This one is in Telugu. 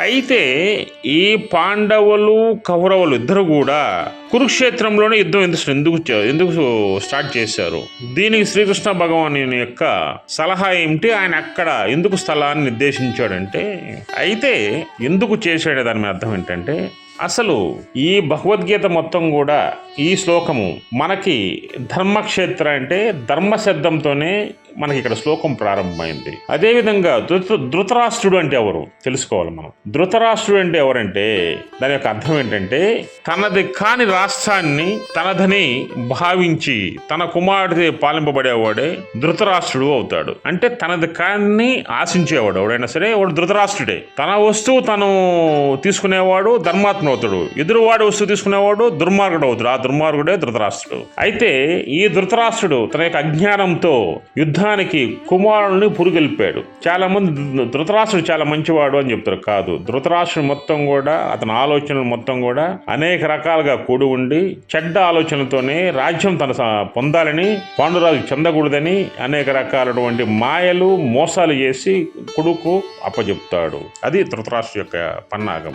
అయితే ఈ పాండవులు కౌరవులు ఇద్దరు కూడా కురుక్షేత్రంలోనే యుద్ధం ఎందుకు ఎందుకు ఎందుకు స్టార్ట్ చేశారు? దీనికి శ్రీకృష్ణ భగవాను యొక్క సలహా ఏమిటి? ఆయన అక్కడ ఎందుకు స్థలాన్ని నిర్దేశించాడంటే అయితే ఎందుకు చేశాడే? దాని అర్థం ఏంటంటే అసలు ఈ భగవద్గీత మొత్తం కూడా ఈ శ్లోకము మనకి ధర్మక్షేత్ర అంటే ధర్మ శబ్దంతోనే మనకి ఇక్కడ శ్లోకం ప్రారంభమైంది. అదేవిధంగా ధృత ధృతరాష్ట్రుడు అంటే ఎవరు? తెలుసుకోవాలి మనం. ధృతరాష్ట్రుడు అంటే ఎవరంటే దాని యొక్క అర్థం ఏంటంటే తనది కాని రాష్ట్రాన్ని తనదని భావించి తన కుమారుడి పాలింపబడేవాడే ధృతరాష్ట్రుడు అవుతాడు. అంటే తనది కాని ఆశించేవాడు ఎవడైనా సరే వాడు ధృతరాష్ట్రుడే. తన వస్తువు తను తీసుకునేవాడు ధర్మాత్మ అవుతాడు ఎదురువాడు వస్తువు తీసుకునేవాడు దుర్మార్గుడు అవుతాడు ఆ దుర్మార్గుడే ధృతరాష్ట్రుడు. అయితే ఈ ధృతరాష్ట్రుడు తన యొక్క అజ్ఞానంతో యుద్ధానికి కుమారుడిని పురుగెలిపాడు. చాలా మంది ధృతరాష్ట్రుడు చాలా మంచివాడు అని చెప్తారు. కాదు ధృతరాష్ట్రుడు మొత్తం కూడా అతని ఆలోచనలు మొత్తం కూడా అనేక రకాలుగా కూడి ఉండి చెడ్డ ఆలోచనలతోనే రాజ్యం తన స- పొందాలని పాండురాజు చెందకూడదని అనేక రకాలటువంటి మాయలు మోసాలు చేసి కొడుకు అప్పచెప్తాడు అది ధృతరాష్ట్రు యొక్క పన్నాగం.